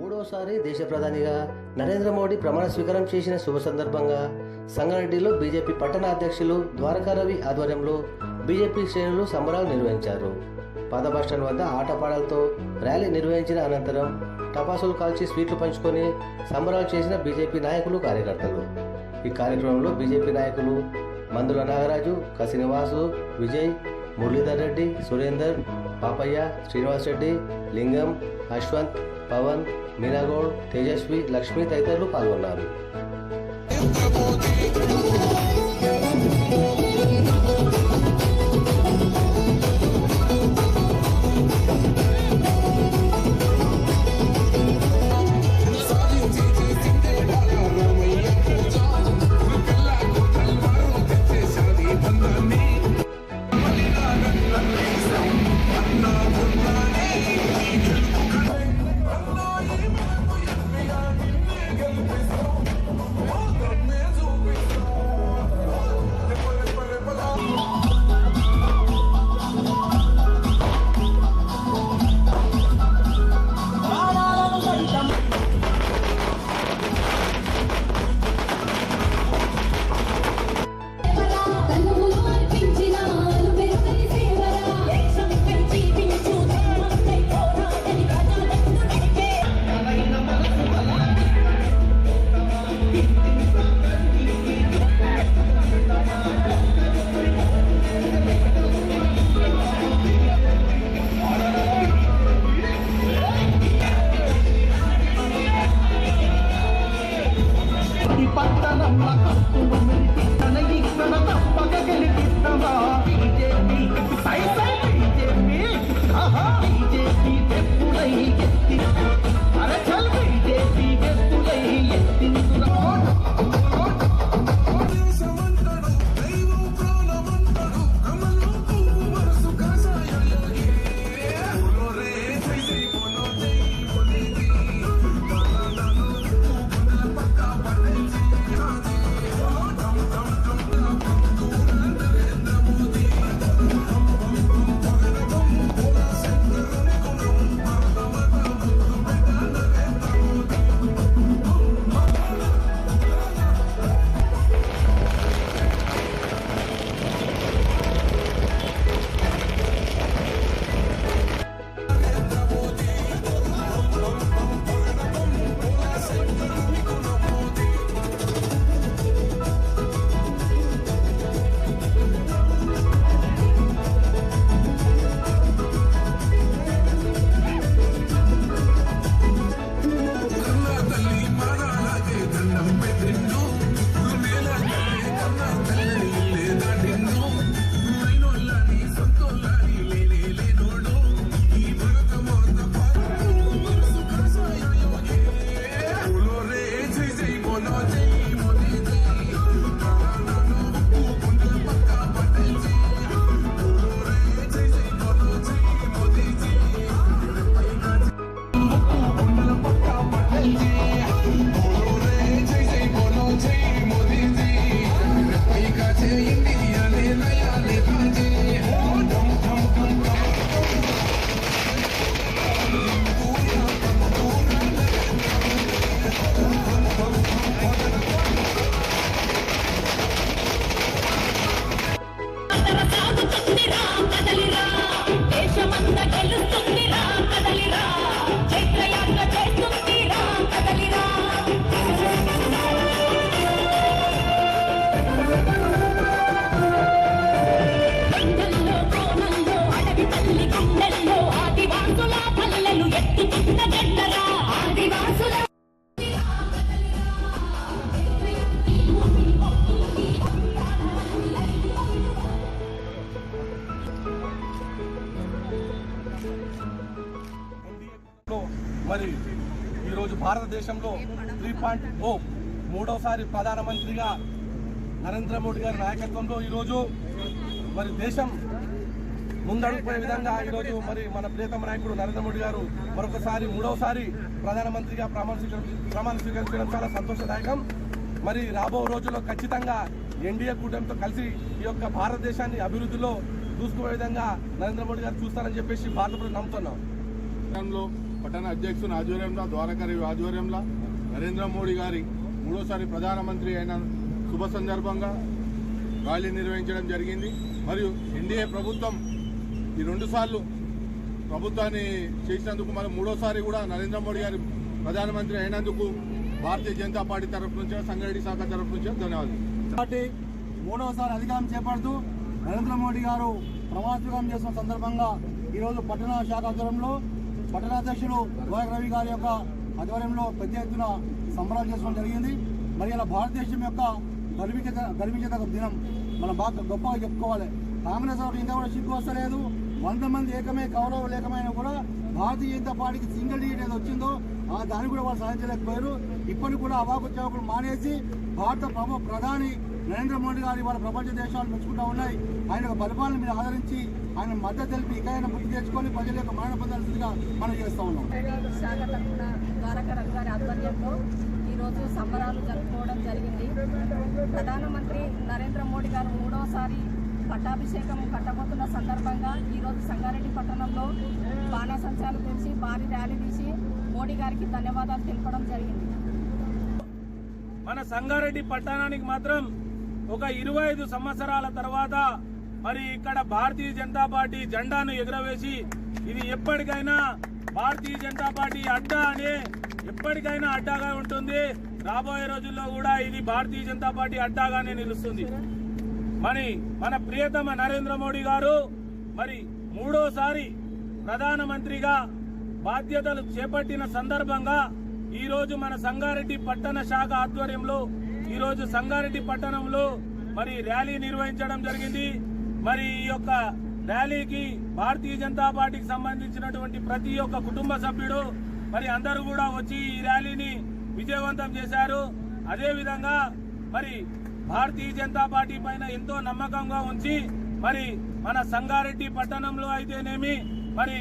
మూడోసారి దేశ ప్రధానిగా నరేంద్ర మోడీ ప్రమాణ స్వీకారం చేసిన శుభ సందర్భంగా సంగారెడ్డిలో బీజేపీ పట్టణ అధ్యక్షులు ద్వారకారవి ఆధ్వర్యంలో బీజేపీ శ్రేణులు సంబరాలు నిర్వహించారు. పాత బస్టాండ్ వద్ద ఆటపాటలతో ర్యాలీ నిర్వహించిన అనంతరం టపాసులు కాల్చి స్వీట్లు పంచుకొని సంబరాలు చేసిన బీజేపీ నాయకులు కార్యకర్తలు. ఈ కార్యక్రమంలో బీజేపీ నాయకులు మందుల నాగరాజు కసినివాసు విజయ్ మురళీధర్ రెడ్డి సురేందర్ పాపయ్య శ్రీనివాస్ రెడ్డి లింగం అశ్వంత్ పవన్ మీనాగౌడ్ తేజస్వి లక్ష్మి తదితరులు పాల్గొన్నారు. మరి ఈరోజు భారతదేశంలో త్రీ పాయింట్ ఓ మూడోసారి ప్రధానమంత్రిగా నరేంద్ర మోడీ గారి నాయకత్వంలో ఈరోజు మరి దేశం ముందడుగుపోయే విధంగా ఈరోజు మరి మన ప్రియతమ నాయకుడు నరేంద్ర మోడీ గారు మరొకసారి మూడవసారి ప్రధానమంత్రిగా ప్రమాణ స్వీకారం ప్రమాణ స్వీకరించడం చాలా సంతోషదాయకం. మరి రాబో రోజుల్లో ఖచ్చితంగా ఎన్డీఏ కూటమితో కలిసి ఈ యొక్క భారతదేశాన్ని అభివృద్ధిలో చూసుకునే విధంగా నరేంద్ర మోడీ గారు చూస్తారని చెప్పేసి భారత ప్రజలు నమ్ముతున్నాం. కార్యక్రమంలో పట్టణ అధ్యక్షుని ఆధ్వర్యంలో ద్వారకరి ఆధ్వర్యంలో నరేంద్ర మోడీ గారి మూడోసారి ప్రధానమంత్రి అయిన శుభ సందర్భంగా ర్యాలీ నిర్వహించడం జరిగింది. మరియు ఎన్డీఏ ప్రభుత్వం ఈ రెండుసార్లు ప్రభుత్వాన్ని చేసినందుకు మనం మూడోసారి కూడా నరేంద్ర మోడీ గారి ప్రధానమంత్రి అయినందుకు భారతీయ జనతా పార్టీ తరఫు నుంచి సంగారెడ్డి శాఖ తరఫు నుంచి ధన్యవాదాలు. పార్టీ మూడవసారి అధికారం చేపడుతూ నరేంద్ర మోడీ గారు ప్రమాణస్వీకారం చేసిన సందర్భంగా ఈరోజు పట్టణ శాఖ ఆధ్వర్యంలో పట్టణాధ్యక్షులు గోయక రవి గారి యొక్క ఆధ్వర్యంలో పెద్ద ఎత్తున సంబరాలు చేసుకోవడం జరిగింది. మరి ఇలా భారతదేశం యొక్క గర్వించ గర్వించదగ్గ దినం. మనం బాగా గొప్పగా చెప్పుకోవాలి. కాంగ్రెస్ వాళ్ళకి ఇంకా కూడా సిగ్గు వస్తలేదు. వంద మంది ఏకమే కౌరవ లేకమైన కూడా భారతీయ జనతా పార్టీకి సింగిల్ డిజిట్ ఏదో వచ్చిందో ఆ దాన్ని కూడా వాళ్ళు సాధించలేకపోయారు. ఇప్పటికి కూడా అవాకు సేవకులు మానేసి భారత ప్రభు ప్రధాని నరేంద్ర మోడీ గారి వాళ్ళ ప్రపంచ దేశాలు మెచ్చుకుంటా ఉన్నాయి. ఆయన పరిపాలన మీరు ఆదరించి ఆయన మద్దతు తెలిపి ఇకైనా ముక్తి తెచ్చుకొని ప్రజల యొక్క మరణ పొందాల్సిందిగా మనం చేస్తూ ఉన్నాం. గారి ఆధ్వర్యంలో ఈరోజు సంబరాలు జరుపుకోవడం జరిగింది. ప్రధానమంత్రి నరేంద్ర మోడీ గారు మూడోసారి పట్టాభిషేకం కట్టబోతున్న సందర్భంగా ఈరోజు సంగారెడ్డి పట్టణంలో బాణాసంచాలు తెలిసి భారీ ర్యాలీ తీసి మోడీ గారికి ధన్యవాదాలు తెలపడం జరిగింది. మన సంగారెడ్డి పట్టణానికి మాత్రం ఒక ఇరవై ఐదు సంవత్సరాల తర్వాత మరి ఇక్కడ భారతీయ జనతా పార్టీ జెండాను ఎగురవేసి ఇది ఎప్పటికైనా భారతీయ జనతా పార్టీ అడ్డా అనే ఎప్పటికైనా అడ్డాగా ఉంటుంది. రాబోయే రోజుల్లో కూడా ఇది భారతీయ జనతా పార్టీ అడ్డాగానే నిలుస్తుంది. మరి మన ప్రియతమ నరేంద్ర మోడీ గారు మరి మూడోసారి ప్రధానమంత్రిగా బాధ్యతలు చేపట్టిన సందర్భంగా ఈ రోజు మన సంగారెడ్డి పట్టణ శాఖ ఆధ్వర్యంలో ఈ రోజు సంగారెడ్డి పట్టణంలో మరి ర్యాలీ నిర్వహించడం జరిగింది. మరి ఈ యొక్క ర్యాలీకి భారతీయ జనతా పార్టీకి సంబంధించినటువంటి ప్రతి ఒక్క కుటుంబ సభ్యుడు మరి అందరూ కూడా వచ్చి ఈ ర్యాలీని విజయవంతం చేశారు. అదేవిధంగా మరి భారతీయ జనతా పార్టీ పైన ఎంతో నమ్మకంగా ఉంచి మరి మన సంగారెడ్డి పట్టణంలో అయితేనేమి మరి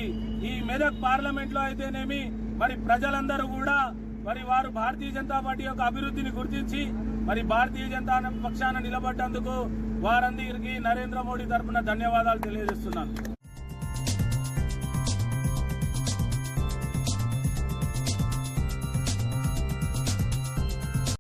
ఈ మెదక్ పార్లమెంట్లో అయితేనేమి మరి ప్రజలందరూ కూడా మరి వారు భారతీయ జనతా పార్టీ యొక్క అభివృద్ధిని గుర్తించి మరి భారతీయ జనతా పక్షాన నిలబడ్డందుకు వారందరికీ నరేంద్ర మోడీ తరఫున ధన్యవాదాలు తెలియజేస్తున్నాను.